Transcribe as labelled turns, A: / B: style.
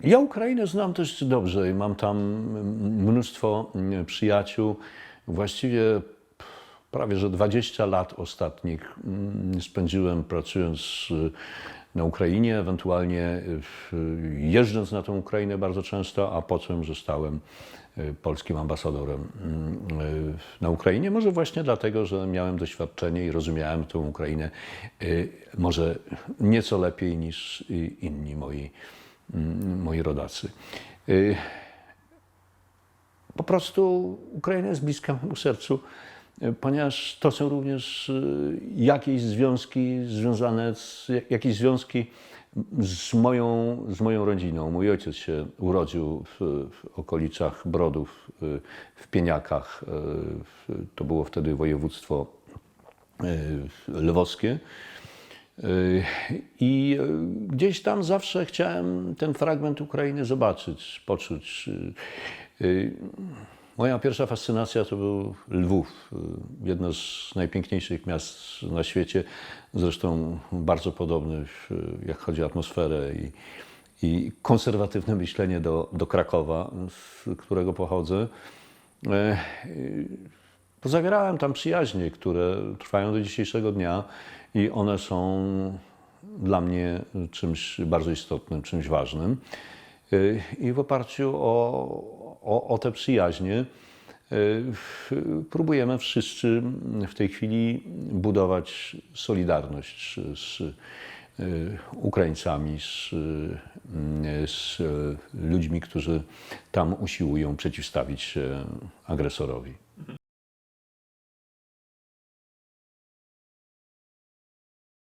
A: Ja Ukrainę znam też dobrze i mam tam mnóstwo mm, przyjaciół. Właściwie prawie że 20 lat ostatnich mm, spędziłem pracując y, na Ukrainie, ewentualnie y, jeżdżąc na tą Ukrainę bardzo często, a potem zostałem y, polskim ambasadorem na Ukrainie. Może właśnie dlatego, że miałem doświadczenie i rozumiałem tą Ukrainę może nieco lepiej niż inni moi, moi rodacy. Y, po prostu Ukraina jest bliska memu sercu, y, ponieważ to są również y, jakieś związki związane z, jakieś związki z moją, z moją rodziną. Mój ojciec się urodził w, w okolicach Brodów, w Pieniakach. To było wtedy województwo lwowskie. Y, I y, gdzieś tam zawsze chciałem ten fragment Ukrainy zobaczyć, poczuć. Y, Moja pierwsza fascynacja to był Lwów, jedno z najpiękniejszych miast na świecie, zresztą bardzo podobnych, y, jak chodzi o atmosferę i, i konserwatywne myślenie do, do Krakowa, z którego pochodzę. Pozawierałem tam przyjaźnie, które trwają do dzisiejszego dnia i one są dla mnie czymś bardzo istotnym, czymś ważnym. Y, I w oparciu o, o, o te przyjaźnie y, próbujemy wszyscy w tej chwili budować solidarność z y, Ukraińcami, z, z ludźmi, którzy tam usiłują przeciwstawić się agresorowi.